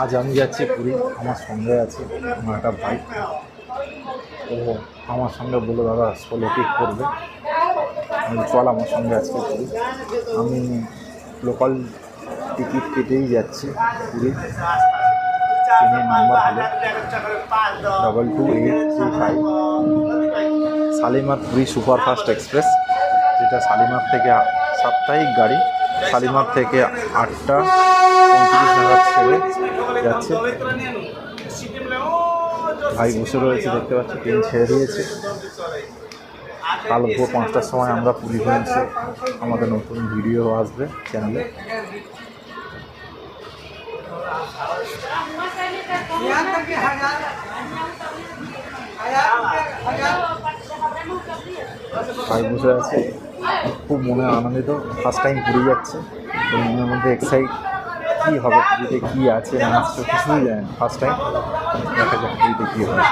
আজ আমি যাচ্ছি পুরী, আমার সঙ্গে আছে আমার একটা ভাই। ও আমার সঙ্গে বলে দাদা সোলো পিক করবে। আমি চল আমার সঙ্গে আজকে পুরী। আমি লোকাল টিকিট কেটেই যাচ্ছি পুরী। ট্রেনের নাম্বার হলো double two eight three five Shalimar Puri superfast express, যেটা শালিমার থেকে সাপ্তাহিক গাড়ি। শালিমার থেকে আটটা, পঁয়ত্রিশ নাগাদ ছেড়ে যাচ্ছে। ভাই বসে রয়েছে, দেখতে পাচ্ছি ট্রেন ছেড়ে দিয়েছে। কাল ভোর পাঁচটার সময় আমরা পুরী পৌঁছে আমাদের নতুন ভিডিও আসবে চ্যানেলে ভাই বসে আছে। খুব মনে আনন্দিত ফার্স্ট টাইম ঘুরে যাচ্ছে। মনের মধ্যে এক্সাইট কী হবে, পুরীতে কী আছে না আছে কিছুই জানেন ফার্স্ট টাইম দেখা যাক পুরীতে কী হয়।